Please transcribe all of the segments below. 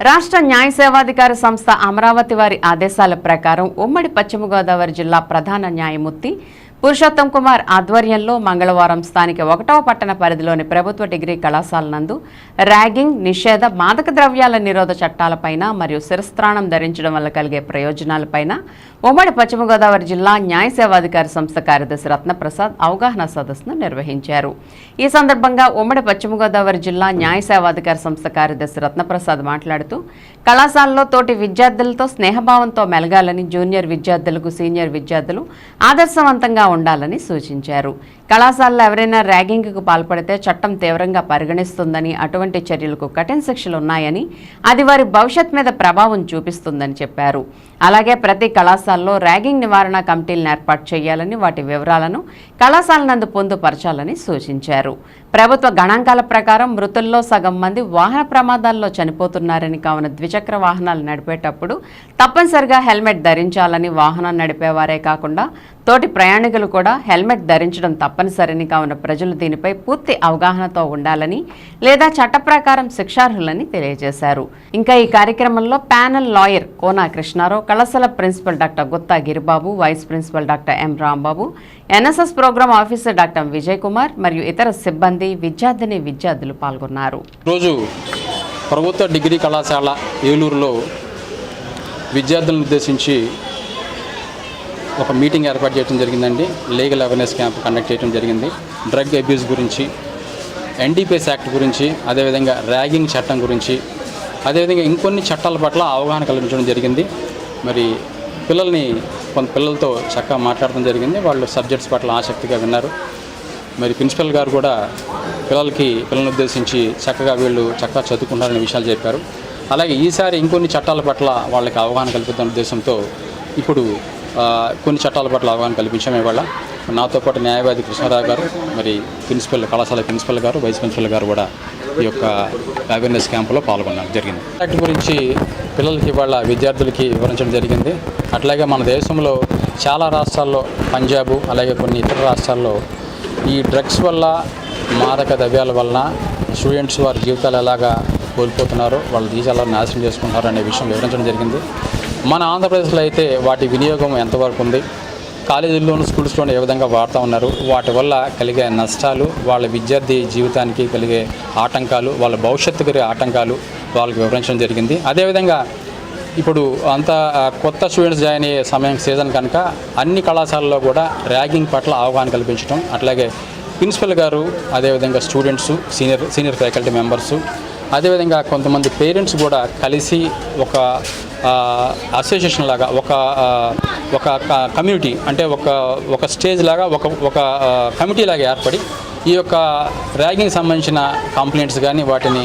రాష్ట్ర న్యాయ సేవాధికార సంస్థ అమరావతి వారి ఆదేశాల ప్రకారం ఉమ్మడి పశ్చిమ గోదావరి జిల్లా ప్రధాన న్యాయమూర్తి పురుషోత్తం కుమార్ ఆధ్వర్యంలో మంగళవారం స్థానిక ఒకటవ పట్టణ పరిధిలోని ప్రభుత్వ డిగ్రీ కళాశాల నందు ర్యాగింగ్ నిషేధ మాదక ద్రవ్యాల నిరోధ చట్టాలపైన మరియు శిరస్త్రాణం ధరించడం వల్ల కలిగే ప్రయోజనాలపైన ఉమ్మడి పశ్చిమ గోదావరి జిల్లా న్యాయ సేవాధికార సంస్థ కార్యదర్శి రత్నప్రసాద్ అవగాహన సదస్సును నిర్వహించారు. ఈ సందర్భంగా ఉమ్మడి పశ్చిమ గోదావరి జిల్లా న్యాయ సేవాధికార సంస్థ కార్యదర్శి రత్నప్రసాద్ మాట్లాడుతూ కళాశాలలో తోటి విద్యార్థులతో స్నేహభావంతో మెలగాలని జూనియర్ విద్యార్థులకు సీనియర్ విద్యార్థులు ఆదర్శవంతంగా ఉండాలని సూచించారు. కళాశాలలో ఎవరైనా ర్యాగింగ్కు పాల్పడితే చట్టం తీవ్రంగా పరిగణిస్తుందని అటువంటి చర్యలకు కఠిన శిక్షలు ఉన్నాయని అది వారి భవిష్యత్ మీద ప్రభావం చూపిస్తుందని చెప్పారు. అలాగే ప్రతి కళాశాలలో ర్యాగింగ్ నివారణ కమిటీలను ఏర్పాటు చేయాలని వాటి వివరాలను కళాశాల నందు పొందుపరచాలని సూచించారు. ప్రభుత్వ గణాంకాల ప్రకారం మృతుల్లో సగం మంది వాహన ప్రమాదాల్లో చనిపోతున్నారని కావున ద్విచక్ర వాహనాలు నడిపేటప్పుడు తప్పనిసరిగా హెల్మెట్ ధరించాలని వాహనం నడిపేవారే కాకుండా తోటి ప్రయాణికులు కూడా హెల్మెట్ ధరించడం తప్పనిసరిని. కావున ప్రజలు దీనిపై పూర్తి అవగాహనతో ఉండాలని లేదా చట్టప్రకారం శిక్షార్హులని తెలియజేశారు. ఇంకా ఈ కార్యక్రమంలో ప్యానల్ లాయర్ కోనా కృష్ణారావు కళాశాల principal doctor Gutta Giribabu vice principal doctor M Rambabu NSS programme officer doctor Vijay Kumar మరియు ఇతర సిబ్బంది విద్యార్థిని విద్యార్థులు పాల్గొన్నారు. రోజు ప్రభుత్వ డిగ్రీ కళాశాల ఏలూరులో విద్యార్థులను ఉద్దేశించి ఒక మీటింగ్ ఏర్పాటు చేయడం జరిగిందండి. లీగల్ అవేర్నెస్ క్యాంప్ కండక్ట్ చేయడం జరిగింది. డ్రగ్ అబ్యూస్ గురించి ఎన్డీపీఎస్ యాక్ట్ గురించి అదేవిధంగా ర్యాగింగ్ చట్టం గురించి అదేవిధంగా ఇంకొన్ని చట్టాల పట్ల అవగాహన కల్పించడం జరిగింది. మరి పిల్లల్ని కొంత పిల్లలతో చక్కగా మాట్లాడడం జరిగింది. వాళ్ళు సబ్జెక్ట్స్ పట్ల ఆసక్తిగా విన్నారు. మరి ప్రిన్సిపల్ గారు కూడా పిల్లలకి పిల్లల్ని ఉద్దేశించి చక్కగా వీళ్ళు చక్కగా చదువుకుంటారనే విషయాలు చెప్పారు. అలాగే ఈసారి ఇంకొన్ని చట్టాల పట్ల వాళ్ళకి అవగాహన కల్పిద్దాం ఉద్దేశంతో ఇప్పుడు కొన్ని చట్టాల పట్ల అవగాహన కల్పించాం ఇవాళ. నాతో పాటు న్యాయవాది కృష్ణారావు గారు మరి ప్రిన్సిపల్ కళాశాల ప్రిన్సిపల్ గారు వైస్ ప్రిన్సిపల్ గారు కూడా ఈ యొక్క అవేర్నెస్ క్యాంపులో పాల్గొనడం జరిగింది. యాక్ట్ గురించి పిల్లలకి ఇవాళ విద్యార్థులకి వివరించడం జరిగింది. అట్లాగే మన దేశంలో చాలా రాష్ట్రాల్లో పంజాబ్ అలాగే కొన్ని ఇతర రాష్ట్రాల్లో ఈ డ్రగ్స్ వల్ల మాదక ద్రవ్యాల వలన స్టూడెంట్స్ వారి జీవితాలు ఎలాగా కోల్పోతున్నారో వాళ్ళ జీవితాలను ఎలా నాశనం చేసుకుంటున్నారు అనే విషయం వివరించడం జరిగింది. మన ఆంధ్రప్రదేశ్లో అయితే వాటి వినియోగం ఎంతవరకు ఉంది? కాలేజీల్లోనూ స్కూల్స్లోనూ ఏ విధంగా వాడుతూ ఉన్నారు? వాటి వల్ల కలిగే నష్టాలు వాళ్ళ విద్యార్థి జీవితానికి కలిగే ఆటంకాలు వాళ్ళ భవిష్యత్తు కలిగే ఆటంకాలు వాళ్ళకి వివరించడం జరిగింది. అదేవిధంగా ఇప్పుడు అంత కొత్త స్టూడెంట్స్ జాయిన్ అయ్యే సమయం సీజన్ కనుక అన్ని కళాశాలల్లో కూడా ర్యాగింగ్ పట్ల అవగాహన కల్పించడం అట్లాగే ప్రిన్సిపల్ గారు అదేవిధంగా students senior senior faculty members అదేవిధంగా కొంతమంది పేరెంట్స్ కూడా కలిసి ఒక అసోసియేషన్ లాగా ఒక ఒక కమ్యూనిటీ అంటే ఒక ఒక స్టేజ్ లాగా ఒక ఒక కమిటీ లాగా ఏర్పడి ఈ యొక్క ర్యాగింగ్ సంబంధించిన కంప్లైంట్స్ కానీ వాటిని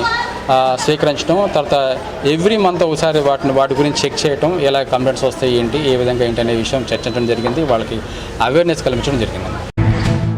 స్వీకరించడం తర్వాత ఎవ్రీ మంత్ ఒకసారి వాటిని వాటి గురించి చెక్ చేయడం ఎలా కంప్లైంట్స్ వస్తాయి ఏంటి ఏ విధంగా ఏంటి అనే విషయం చర్చించడం జరిగింది వాళ్ళకి అవేర్నెస్ కల్పించడం జరిగింది.